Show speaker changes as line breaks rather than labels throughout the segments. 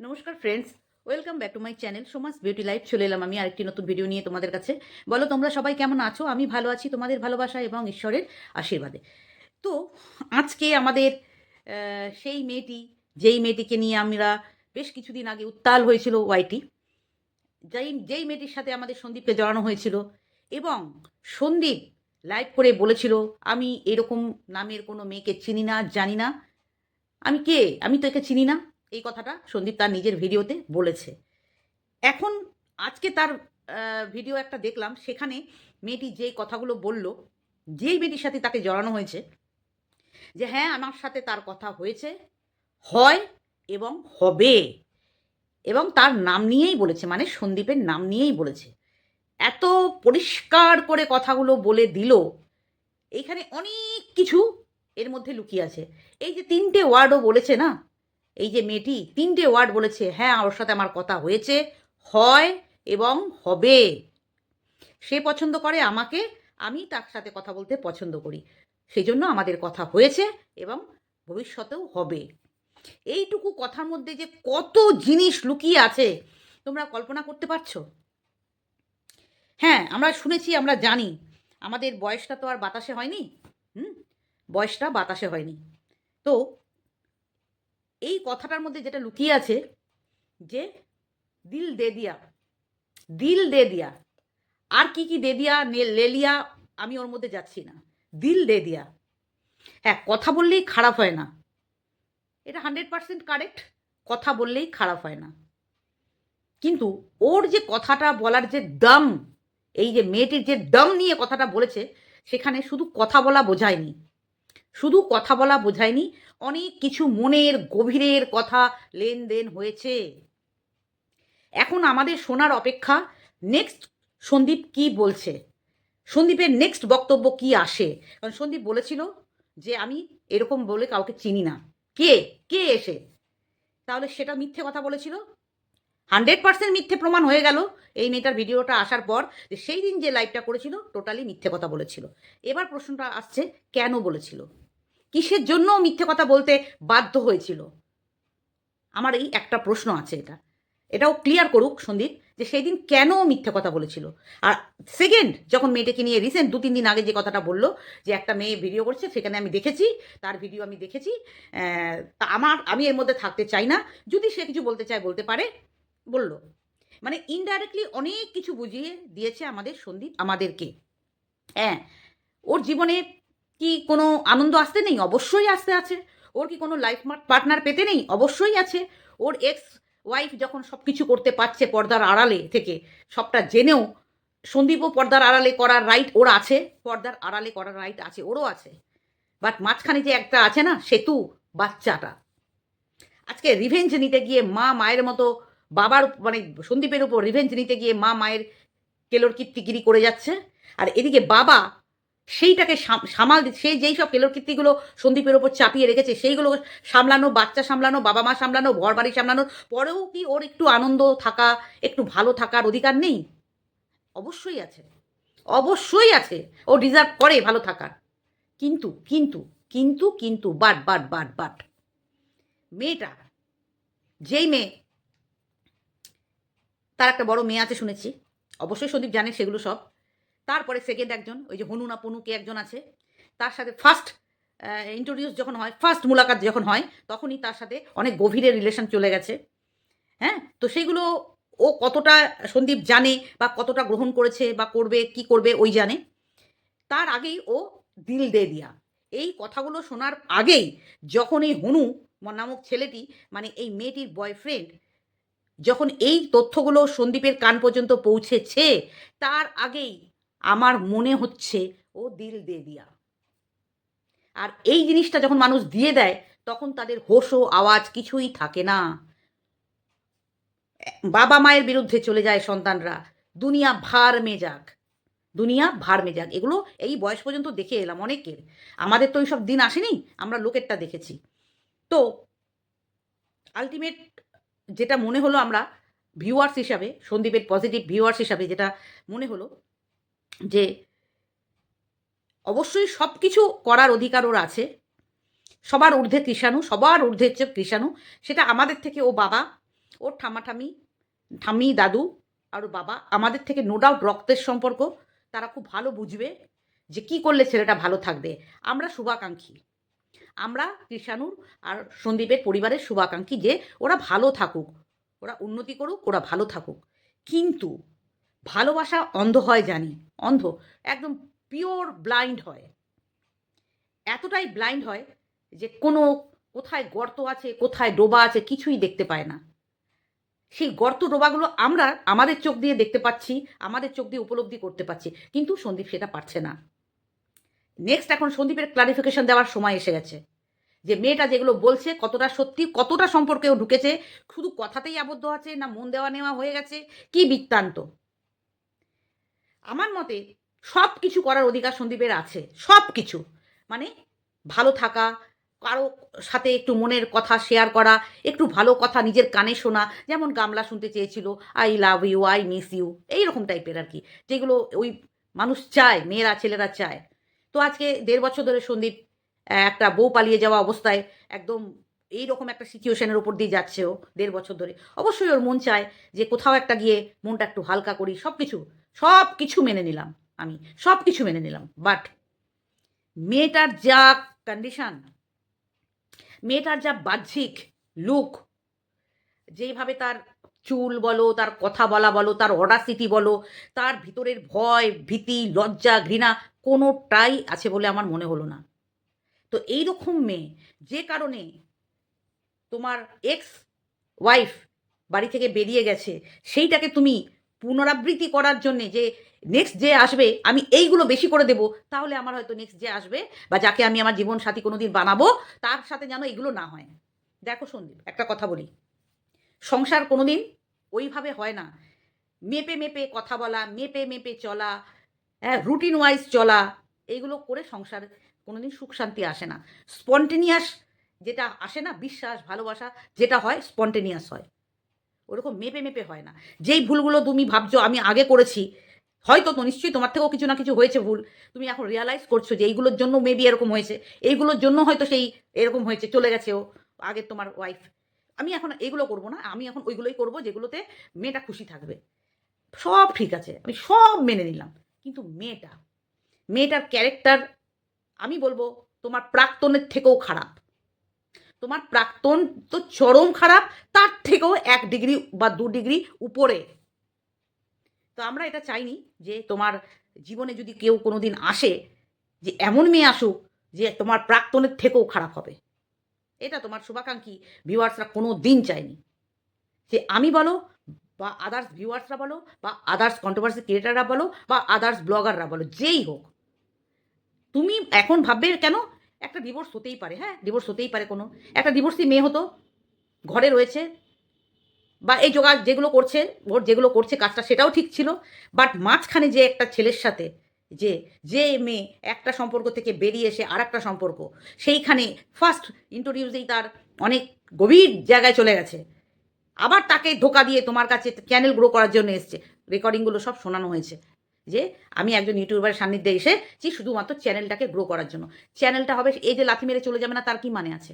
নমস্কার friends welcome back to my channel Soma's beauty life চলে এলাম আমি আরেকটি নতুন ভিডিও নিয়ে তোমাদের কাছে। বলো, তোমরা সবাই কেমন আছো? আমি ভালো আছি, তোমাদের ভালোবাসা এবং ঈশ্বরের আশীর্বাদে। তো, আজকে আমাদের সেই মেয়েটি, যেই মেয়েটিকে নিয়ে আমরা বেশ কিছুদিন আগে উত্তাল হয়েছিল ওয়াইটি যেই যেই মেয়েটির সাথে আমাদের সন্দীপকে জড়ানো হয়েছিল এবং সন্দীপ লাইভ করে বলেছিল, আমি এরকম নামের কোনো মেয়েকে চিনি না, জানি না। আমি কে? আমি তো একে চিনি না। এই কথাটা সন্দীপ তার নিজের ভিডিওতে বলেছে। এখন আজকে তার ভিডিও একটা দেখলাম, সেখানে মেয়েটি যে কথাগুলো বলল, যেই মেয়েটির সাথে তাকে জড়ানো হয়েছে, যে হ্যাঁ আমার সাথে তার কথা হয়েছে, হয় এবং হবে। এবং তার নাম নিয়েই বলেছে মানে সন্দীপের নাম নিয়েই বলেছে। এত পরিষ্কার করে কথাগুলো বলে দিল এইখানে অনেক কিছু এর মধ্যে লুকিয়ে আছে। এই যে তিনটে ওয়ার্ডও বলেছে না এই যে মেয়েটি তিনটে ওয়ার্ড বলেছে হ্যাঁ ওর সাথে আমার কথা হয়েছে, হয় এবং হবে। সে পছন্দ করে আমাকে, আমি তার সাথে কথা বলতে পছন্দ করি। সেই জন্য আমাদের কথা হয়েছে এবং ভবিষ্যতেও হবে। এইটুকু কথার মধ্যে যে কত জিনিস লুকিয়ে আছে, তোমরা কল্পনা করতে পারছ? হ্যাঁ আমরা শুনেছি, আমরা জানি। আমাদের বয়সটা তো আর বাতাসে হয়নি, হুম? বয়সটা বাতাসে হয়নি। তো এই কথাটার মধ্যে যেটা লুকিয়ে আছে, যে দিল দে দিয়া, দিল দে দিয়া। আর কি কি দে দিয়া লেলিয়া আমি ওর মধ্যে যাচ্ছি না। দিল দে দিয়া। হ্যাঁ কথা বললেই খারাপ হয় না। এটা হান্ড্রেড পার্সেন্ট কারেক্ট। কথা বললেই খারাপ হয় না। কিন্তু ওর যে কথাটা বলার যে দম, এই যে মেয়েটির যে দম নিয়ে কথাটা বলেছে, সেখানে শুধু কথা বলা বোঝায়নি। শুধু কথা বলা বোঝায়নি, অনেক কিছু মনের গভীরের কথা লেনদেন হয়েছে। এখন আমাদের শোনার অপেক্ষা নেক্সট সন্দীপ কি বলছে? সন্দীপের নেক্সট বক্তব্য কি আসে? কারণ সন্দীপ বলেছিল যে আমি এরকম বলে কাউকে চিনি না। কে? কে এসে? তাহলে সেটা মিথ্যে কথা বলেছিল? হান্ড্রেড পার্সেন্ট মিথ্যে প্রমাণ হয়ে গেল। এই মেয়েটার ভিডিওটা আসার পর যে সেই দিন যে লাইভটা করেছিল টোটালি মিথ্যে কথা বলেছিল। এবার প্রশ্নটা আসছে, কেন বলেছিল? কিসের জন্য মিথ্যে কথা বলতে বাধ্য হয়েছিল? আমার এই একটা প্রশ্ন আছে এটা। এটাও ক্লিয়ার করুক সন্দীপ যে সেই দিন কেন মিথ্যে কথা বলেছিল? আর সেকেন্ড যখন মেয়েটাকে নিয়ে রিসেন্ট দু তিন দিন আগে যে কথাটা বলল যে একটা মেয়ে ভিডিও করছে, সেখানে আমি দেখেছি, তার ভিডিও আমি দেখেছি তা আমার, আমি এর মধ্যে থাকতে চাই না। যদি সে কিছু বলতে চায়, বলতে পারে, বলল। মানে ইনডাইরেক্টলি অনেক কিছু বুঝিয়ে দিয়েছে আমাদের সন্দীপ, আমাদেরকে। হ্যাঁ ওর জীবনে কি কোনো আনন্দ আসতে নেই? অবশ্যই আসতে আছে। ওর কি কোনো লাইফ পার্টনার পেতে নেই? অবশ্যই আছে। ওর এক্স ওয়াইফ যখন সব কিছু করতে পারছে পর্দার আড়ালে থেকে, সবটা জেনেও সন্দীপও পর্দার আড়ালে করার রাইট ওর আছে। পর্দার আড়ালে করার রাইট আছে, ওরও আছে। বাট মাঝখানে যে একটা আছে না, সেতু বাচ্চাটা। আজকে রিভেঞ্জ নিতে গিয়ে মা মায়ের মতো বাবার মানে সন্দীপের উপর রিভেঞ্জ নিতে গিয়ে মা মায়ের কেলোর কীর্তিগিরি করে যাচ্ছে। আর এদিকে বাবা সেইটাকে সাম- সামাল সেই যেই সব কেলোর কীর্তিগুলো সন্দীপের ওপর চাপিয়ে রেখেছে, সেইগুলো সামলানো, বাচ্চা সামলানো বাবা মা সামলানো ঘর বাড়ি সামলানোর, পরেও কি ওর একটু আনন্দ থাকা, একটু ভালো থাকার অধিকার নেই? অবশ্যই আছে। অবশ্যই আছে। ও ডিজার্ভ করে ভালো থাকার। কিন্তু কিন্তু কিন্তু কিন্তু বাট বাট বাট বাট মেয়েটা, যেই মেয়ে, তার একটা বড় মেয়ে আছে শুনেছি। অবশ্যই সন্দীপ জানে সেগুলো সব। তারপরে সেকেন্ড একজন, ওই যে হনু না পনু একজন আছে, তার সাথে ফার্স্ট ইন্ট্রোডিউস যখন হয় ফার্স্ট মুলাকাত যখন হয়, তখনই তার সাথে অনেক গভীরের রিলেশন চলে গেছে। হ্যাঁ? তো সেইগুলো ও কতটা সন্দীপ জানে বা কতটা গ্রহণ করেছে বা করবে, কি করবে, ওই জানে। তার আগেই ও দিল দে দিয়া। এই কথাগুলো শোনার আগেই যখন এই হনু নামক ছেলেটি মানে এই মেয়েটির বয়ফ্রেন্ড যখন এই তথ্যগুলো সন্দীপের কান পর্যন্ত পৌঁছেছে, তার আগেই আমার মনে হচ্ছে ও দিল দে দিয়া। আর এই জিনিসটা যখন মানুষ দিয়ে দেয়, তখন তাদের হোশ আওয়াজ কিছুই থাকে না। বাবা মায়ের বিরুদ্ধে চলে যায় সন্তানরা। দুনিয়া ভার মেজাক। দুনিয়া ভার মেজাক। এগুলো এই বয়স পর্যন্ত দেখে এলাম অনেকের। আমাদের তো সব দিন আসেনি, আমরা লোকেরটা দেখেছি। তো আলটিমেট যেটা মনে হলো আমরা ভিউয়ার্স হিসাবে, সন্দীপের পজিটিভ ভিউয়ার্স হিসাবে যেটা মনে হলো যে অবশ্যই সব কিছু করার অধিকার ওর আছে। সবার ঊর্ধ্বে কৃষাণু, সবার ঊর্ধ্বে হচ্ছে কৃষাণু। সেটা আমাদের থেকে ও বাবা, ওর ঠামাঠামি ঠাম্মি, দাদু আর বাবা, আমাদের থেকে নো ডাউট রক্তের সম্পর্ক। তারা খুব ভালো বুঝবে যে কি করলে ছেলেটা ভালো থাকবে। আমরা শুভাকাঙ্ক্ষী। আমরা কৃষাণুর আর সন্দীপের পরিবারের শুভাকাঙ্ক্ষী যে ওরা ভালো থাকুক, ওরা উন্নতি করুক, ওরা ভালো থাকুক। কিন্তু ভালোবাসা অন্ধ হয় জানি, অন্ধ, একদম পিওর ব্লাইন্ড হয়। এতটাই ব্লাইন্ড হয় যে কোনো কোথায় গর্ত আছে, কোথায় ডোবা আছে কিছুই দেখতে পায় না। সেই গর্ত ডোবাগুলো আমরা আমাদের চোখ দিয়ে দেখতে পাচ্ছি, আমাদের চোখ দিয়ে উপলব্ধি করতে পারছি, কিন্তু সন্দীপ সেটা পারছে না। নেক্সট এখন সন্দীপের ক্লারিফিকেশন দেওয়ার সময় এসে গেছে। যে মেয়েটা যেগুলো বলছে, কতটা সত্যি, কতটা সম্পর্কেও ঢুকেছে, শুধু কথাতেই আবদ্ধ আছে না মন দেওয়া নেওয়া হয়ে গেছে, কি বৃত্তান্ত? আমার মতে সব কিছু করার অধিকার সন্দীপের আছে সব কিছু মানে ভালো থাকা, কারও সাথে একটু মনের কথা শেয়ার করা, একটু ভালো কথা নিজের কানে শোনা, যেমন গামলা শুনতে চেয়েছিল I love you I miss you এইরকম টাইপের আর কি, যেগুলো ওই মানুষ চায়, মেয়েরা, ছেলেরা চায়। তো আজকে দেড় বছর ধরে সন্দীপ একটা বউ পালিয়ে যাওয়া অবস্থায় একদম এই রকম একটা সিচুয়েশনের উপর দিয়ে যাচ্ছে ও দেড় বছর ধরে। অবশ্যই ওর মন চায় যে কোথাও একটা গিয়ে মনটা একটু হালকা করি সব কিছু সব কিছু মেনে নিলাম আমি সব কিছু মেনে নিলাম। বাট মেয়েটার যা কন্ডিশন মেয়েটার যা বাহ্যিক লুক যেইভাবে তার চুল বলো, তার কথা বলা বলো, তার অডাসিটি বলো, তার ভিতরের ভয়, ভীতি, লজ্জা, ঘৃণা কোনোটাই আছে বলে আমার মনে হলো না। তো এই রকম মেয়ে, যে কারণে তোমার এক্স ওয়াইফ বাড়ি থেকে বেরিয়ে গেছে, সেইটাকে তুমি পুনরাবৃত্তি করার জন্যে যে নেক্সট যে আসবে, আমি এইগুলো বেশি করে দেবো, তাহলে আমার হয়তো নেক্সট যে আসবে বা যাকে আমি আমার জীবন সাথী কোনো দিন বানাবো, তার সাথে যেন এগুলো না হয়। দেখো সন্দীপ, একটা কথা বলি। সংসার কোনো দিন ওইভাবে হয় না। মেপে মেপে কথা বলা, মেপে মেপে চলা হ্যাঁ রুটিন ওয়াইজ চলা এইগুলো করে সংসার কোনো দিন সুখ শান্তি আসে না। স্পন্টেনিয়াস যেটা আসে না, বিশ্বাস, ভালোবাসা, যেটা হয় স্পন্টেনিয়াস হয়। ওরকম মেপে মেপে হয় না। যেই ভুলগুলো তুমি ভাবছ, আমি আগে করেছি, হয়তো তো নিশ্চয়ই তোমার থেকেও কিছু না কিছু হয়েছে ভুল। তুমি এখন রিয়ালাইজ করছ যে এইগুলোর জন্য মেবি এরকম হয়েছে। এইগুলোর জন্য হয়তো সেই এরকম হয়েছে, চলে গেছে ও, আগের তোমার ওয়াইফ আমি এখন এগুলো করব না, আমি এখন ওইগুলোই করব যেগুলোতে মেয়েটা খুশি থাকবে। সব ঠিক আছে, আমি সব মেনে নিলাম। কিন্তু মেয়েটা, মেয়েটার ক্যারেক্টার আমি বলব তোমার প্রাক্তনের থেকেও খারাপ। তোমার প্রাক্তন তো চরম খারাপ, তার থেকেও এক ডিগ্রি বা দু ডিগ্রি উপরে। তো আমরা এটা চাইনি যে তোমার জীবনে যদি কেউ কোনো দিন আসে, যে এমন মেয়ে আসুক যে তোমার প্রাক্তনের থেকেও খারাপ হবে। এটা তোমার শুভাকাঙ্ক্ষী ভিউয়ার্সরা কোনো দিন চায়নি। যে আমি বলো বা আদার্স ভিউয়ার্সরা বলো বা আদার্স কন্ট্রোভার্সি ক্রিয়েটাররা বলো বা আদার্স ব্লগাররা বলো, যেই হোক। তুমি এখন ভাববে কেন একটা ডিভোর্স হতেই পারে হ্যাঁ? ডিভোর্স হতেই পারে কোনো। একটা ডিভোর্সি মেয়ে হতো, ঘরে রয়েছে, বা এই যোগা যেগুলো করছে, ওর যেগুলো করছে কাজটা সেটাও ঠিক ছিল বাট মাঝখানে যে একটা ছেলের সাথে, যে যে মেয়ে একটা সম্পর্ক থেকে বেরিয়ে এসে আর একটা সম্পর্ক, সেইখানে ফার্স্ট ইন্ট্রোডিউসেই তার অনেক গভীর জায়গায় চলে গেছে। আবার তাকে ধোকা দিয়ে তোমার কাছে চ্যানেল গ্রো করার জন্য এসছে। রেকর্ডিংগুলো সব শোনানো হয়েছে। যে আমি একজন ইউটিউবারের সান্নিধ্যে এসেছি শুধুমাত্র চ্যানেলটাকে গ্রো করার জন্য। চ্যানেলটা হবে এই যে লাথি মেরে চলে যাবে না, তার কি মানে আছে?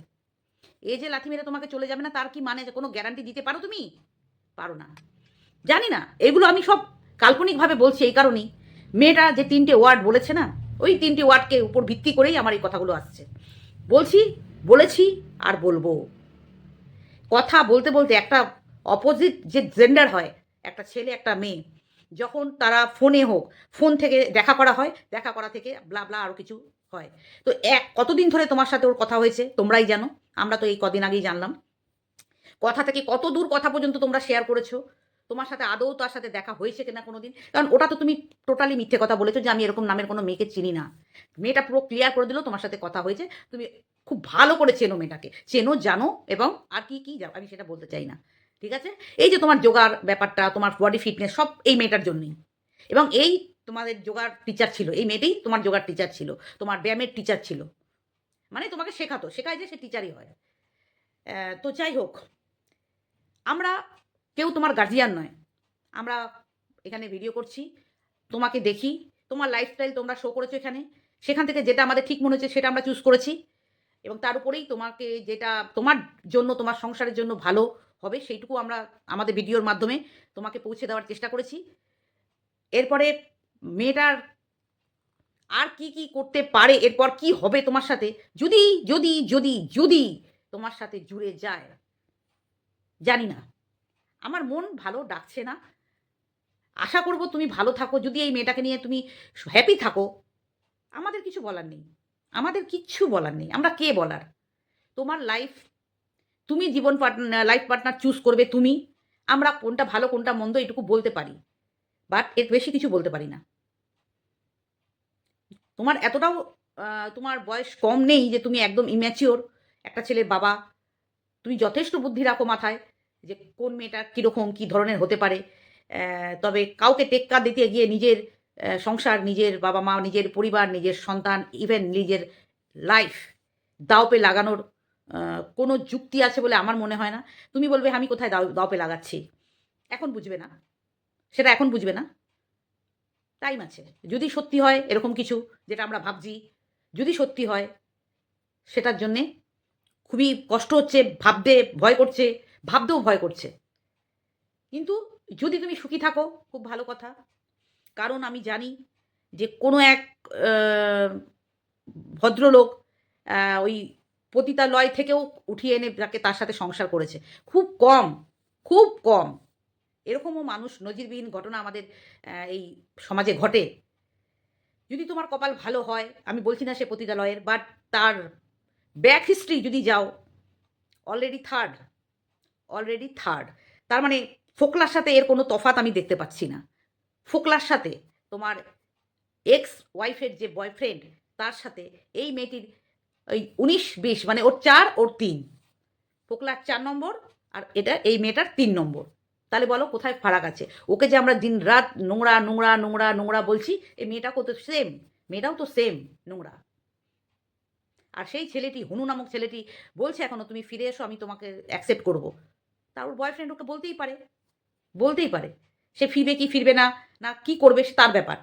এই যে লাথি মেরে তোমাকে চলে যাবে না, তার কি মানে আছে? কোনো গ্যারান্টি দিতে পারো তুমি? পারো না। জানি না, এগুলো আমি সব কাল্পনিকভাবে বলছি এই কারণেই। মেয়েটা যে তিনটে ওয়ার্ড বলেছে না, ওই তিনটে ওয়ার্ডকে উপর ভিত্তি করেই আমার এই কথাগুলো আসছে। বলছি, বলেছি আর বলব। কথা বলতে বলতে একটা অপোজিট যে জেন্ডার হয়, একটা ছেলে, একটা মেয়ে যখন তারা ফোনে হোক ফোন থেকে দেখা করা হয়, দেখা করা থেকে ব্লা ব্লা আরও কিছু হয়। তো এক, কতদিন ধরে তোমার সাথে ওর কথা হয়েছে তোমরাই জানো, আমরা তো এই কদিন আগেই জানলাম। কথা থেকে কত দূর কথা পর্যন্ত তোমরা শেয়ার করেছ, তোমার সাথে আদৌ তার সাথে দেখা হয়েছে কিনা কোনো দিন কারণ ওটা তো তুমি টোটালি মিথ্যে কথা বলেছ যে আমি এরকম নামের কোনো মেয়েকে চিনি না। মেয়েটা পুরো ক্লিয়ার করে দিল তোমার সাথে কথা হয়েছে, তুমি খুব ভালো করে চেনো মেয়েটাকে। চেনো, জানো, এবং আর কি কি আমি সেটা বলতে চাই না। ঠিক আছে? এই যে তোমার যোগার ব্যাপারটা, তোমার বডি ফিটনেস সব এই মেয়েটার জন্যই। এবং এই তোমাদের যোগার টিচার ছিল, এই মেয়েটাই তোমার যোগার টিচার ছিল, তোমার ব্যায়ামের টিচার ছিল। মানে তোমাকে শেখাতো, শেখায় যে সে টিচারই হয়। তো যাই হোক, আমরা কেউ তোমার গার্জিয়ান নয়। আমরা এখানে ভিডিও করছি, তোমাকে দেখি, তোমার লাইফস্টাইল তোমরা শো করেছ এখানে। সেখান থেকে যেটা আমাদের ঠিক মনে হচ্ছে সেটা আমরা চুজ করেছি। এবং তার উপরেই তোমাকে যেটা তোমার জন্য, তোমার সংসারের জন্য ভালো হবে, সেইটুকু আমরা আমাদের ভিডিওর মাধ্যমে তোমাকে পৌঁছে দেওয়ার চেষ্টা করেছি। এরপরে মেয়েটার আর কি কি করতে পারে, এরপর কি হবে তোমার সাথে, যদি যদি যদি যদি তোমার সাথে জুড়ে যায়, জানি না। আমার মন ভালো ডাকছে না। আশা করব তুমি ভালো থাকো, যদি এই মেয়েটাকে নিয়ে তুমি হ্যাপি থাকো, আমাদের কিছু বলার নেই। আমাদের কিচ্ছু বলার নেই। আমরা কে বলার? তোমার লাইফ তুমি জীবন পার্টনার লাইফ পার্টনার চুজ করবে তুমি। আমরা কোনটা ভালো, কোনটা মন্দ এটুকু বলতে পারি। বাট এর বেশি কিছু বলতে পারি না। তোমার এতটাও তোমার বয়স কম নেই যে তুমি একদম ইম্যাচিওর একটা ছেলের বাবা। তুমি যথেষ্ট বুদ্ধি রাখো মাথায় যে কোন মেয়েটা কীরকম, কী ধরনের হতে পারে। তবে কাউকে টেক্কা দিতে গিয়ে নিজের সংসার, নিজের বাবা মা নিজের পরিবার, নিজের সন্তান ইভেন নিজের লাইফ দাওপে লাগানোর কোনো যুক্তি আছে বলে আমার মনে হয় না। তুমি বলবে, আমি কোথায় দাও, দাওপে লাগাচ্ছি? এখন বুঝবে না। সেটা এখন বুঝবে না। টাইম আছে। যদি সত্যি হয়, এরকম কিছু যেটা আমরা ভাবছি, যদি সত্যি হয়, সেটার জন্যে খুবই কষ্ট হচ্ছে ভাবতে ভয় করছে, ভাবতেও ভয় করছে। কিন্তু যদি তুমি সুখী থাকো, খুব ভালো কথা। কারণ আমি জানি যে কোনো এক ভদ্রলোক ওই পতিতালয় থেকেও উঠিয়ে এনে তাকে তার সাথে সংসার করেছে। খুব কম খুব কম। এরকমও মানুষ নজিরবিহীন ঘটনা আমাদের এই সমাজে ঘটে। যদি তোমার কপাল ভালো হয়, আমি বলছি না সে পতিতালয়ের বাট তার ব্যাক হিস্ট্রি যদি যাও অলরেডি থার্ড অলরেডি থার্ড তার মানে ফোকলার সাথে এর কোনো তফাত আমি দেখতে পাচ্ছি না। ফোকলার সাথে তোমার এক্স ওয়াইফের যে বয়ফ্রেন্ড তার সাথে এই মেয়েটির ওই উনিশ, বিশ মানে ওর চার, ওর তিন। ফোকলার চার নম্বর আর এটা এই মেয়েটার তিন নম্বর। তাহলে বলো কোথায় ফারাক আছে? ওকে যে আমরা দিন রাত নোংরা নোংরা নোংরা নোংরা বলছি এই মেয়েটাকেও তো সেম মেয়েটাও তো সেম নোংরা। আর সেই ছেলেটি, হুনু নামক ছেলেটি বলছে এখনও তুমি ফিরে এসো, আমি তোমাকে অ্যাকসেপ্ট করব। তার ওর বয়ফ্রেন্ড ওকে বলতেই পারে বলতেই পারে। সে ফিরবে কি ফিরবে না না কি করবে তার ব্যাপার।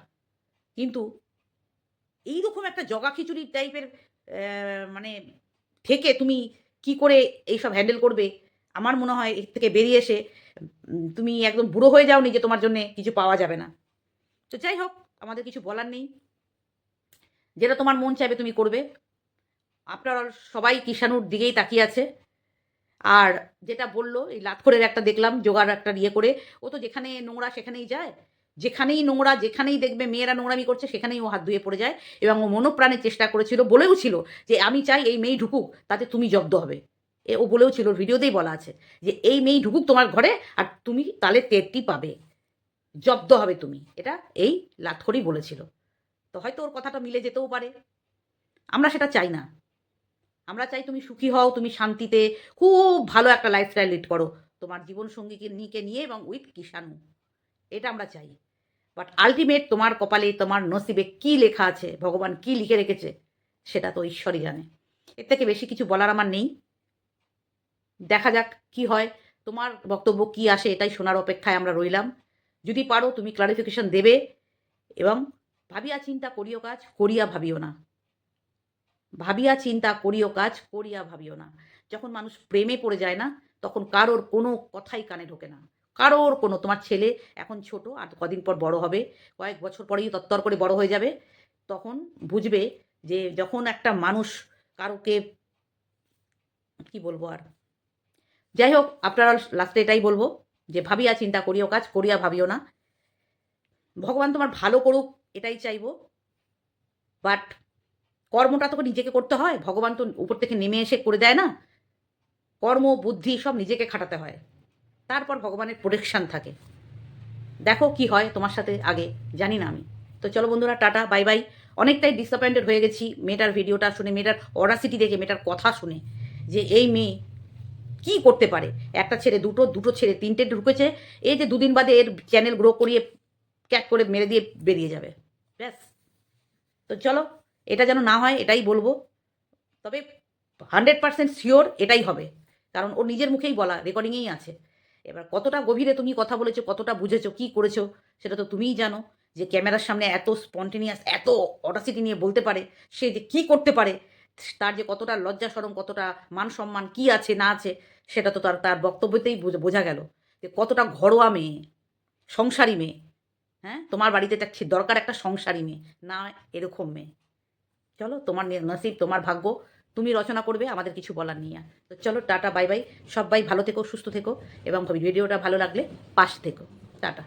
কিন্তু এইরকম একটা জগা খিচুড়ি টাইপের মানে থেকে তুমি কি করে এইসব হ্যান্ডেল করবে? আমার মনে হয় এর থেকে বেরিয়ে এসে তুমি একদম বুড়ো হয়ে যাও নি যে তোমার জন্য কিছু পাওয়া যাবে না। তো যাই হোক, আমাদের কিছু বলার নেই। যেটা তোমার মন চাইবে তুমি করবে। আপনারা সবাই কিষাণুর দিকেই তাকিয়ে আছে। আর যেটা বলল, এই লাতখরের একটা দেখলাম, জোগাড় একটা ইয়ে করে। ও তো যেখানে নোংরা সেখানেই যায়। যেখানেই নোংরা, যেখানেই দেখবে মেয়েরা নোংরামি করছে, সেখানেই ও হাত ধুয়ে পড়ে যায় এবং ও মনোপ্রাণে চেষ্টা করেছিল, বলেও ছিল যে আমি চাই এই মেয়ে ঢুকুক, তাতে তুমি জব্দ হবে। এ ও বলেও ছিল ভিডিওতেই বলা আছে যে এই মেয়ে ঢুকুক তোমার ঘরে আর তুমি তাহলে টেরটি পাবে। জব্দ হবে তুমি। এটা এই লাতখড়ি বলেছিল। তো হয়তো ওর কথাটা মিলে যেতেও পারে। আমরা সেটা চাই না। আমরা চাই তুমি সুখী হও, তুমি শান্তিতে, খুব ভালো একটা লাইফস্টাইল লিড করো। তোমার জীবন সঙ্গীকে নিকে নিয়ে এবং উইথ কিষাণু। এটা আমরা চাই। বাট আলটিমেট তোমার কপালে, তোমার নসিবে কি লেখা আছে, ভগবান কি লিখে রেখেছে, সেটা তো ঈশ্বরই জানে। এর থেকে বেশি কিছু বলার আমার নেই। দেখা যাক কি হয়। তোমার বক্তব্য কি আসে এটাই শোনার অপেক্ষায় আমরা রইলাম। যদি পারো, তুমি ক্লারিফিকেশন দেবে এবং ভাবিয়া চিন্তা করিও কাজ, করিয়া ভাবিও না। ভাবিয়া চিন্তা করিও কাজ, করিয়া ভাবিও না। যখন মানুষ প্রেমে পড়ে যায় না, তখন কারোর কোনো কথাই কানে ঢোকে না। কারোর কোনো, তোমার ছেলে এখন ছোট, আর কদিন পর বড় হবে, কয়েক বছর পরেই তত্তর করে বড় হয়ে যাবে, তখন বুঝবে যে যখন একটা মানুষ কারোকে, কি বলব আর? যাই হোক, আপনারা লাস্টে এটাই বলব, যে ভাবিয়া চিন্তা করিও কাজ, করিয়া ভাবিও না। ভগবান তোমার ভালো করুক, এটাই চাইব। বাট কর্মটা তোকে নিজেকে করতে হয়, ভগবান তো উপর থেকে নেমে এসে করে দেয় না। কর্ম, বুদ্ধি সব নিজেকে খাটাতে হয়। তারপর ভগবানের প্রোটেকশান থাকে। দেখো কি হয় তোমার সাথে আগে, জানি না আমি। তো চলো বন্ধুরা, টাটা বাই বাই অনেকটাই ডিসঅ্যাপয়েন্টেড হয়ে গেছি মেয়েটার ভিডিওটা শুনে, মেয়েটার অরাসিটি দেখে, মেয়েটার কথা শুনে, যে এই মেয়ে কি করতে পারে? একটা ছেড়ে দুটো দুটো ছেড়ে তিনটে ঢুকেছে, এই যে দুদিন বাদে এর চ্যানেল গ্রো করিয়ে ক্যাট করে মেরে দিয়ে বেরিয়ে যাবে। ব্যাস। তো চলো, এটা যেন না হয়, এটাই বলব। তবে হান্ড্রেড পার্সেন্ট শিওর এটাই হবে। কারণ ও নিজের মুখেই বলা রেকর্ডিংয়েই আছে। এবার কতটা গভীরে তুমি কথা বলেছ, কতটা বুঝেছ, কি করেছ, সেটা তো তুমিই জানো। যে ক্যামেরার সামনে এত স্পন্টেনিয়াস, এত অটাসিটি নিয়ে বলতে পারে, সে যে কী করতে পারে, তার যে কতটা লজ্জা সরম, কতটা মান সম্মান, কি আছে, না আছে, সেটা তো তার তার বক্তব্যতেই বোঝা- গেল। যে কতটা ঘরোয়া মেয়ে, সংসারী মেয়ে হ্যাঁ? তোমার বাড়িতে একটা দরকার একটা সংসারী মেয়ে, না এরকম মেয়ে। চলো, তোমার নসিব, তোমার ভাগ্য তুমি রচনা করবে, আমাদের কিছু বলার নিয়ে তো চলো, টাটা, বাই বাই। সবাই ভালো থেকো, সুস্থ থেকো, এবং ভিডিওটা ভালো লাগলে পাশ থেকো। টাটা।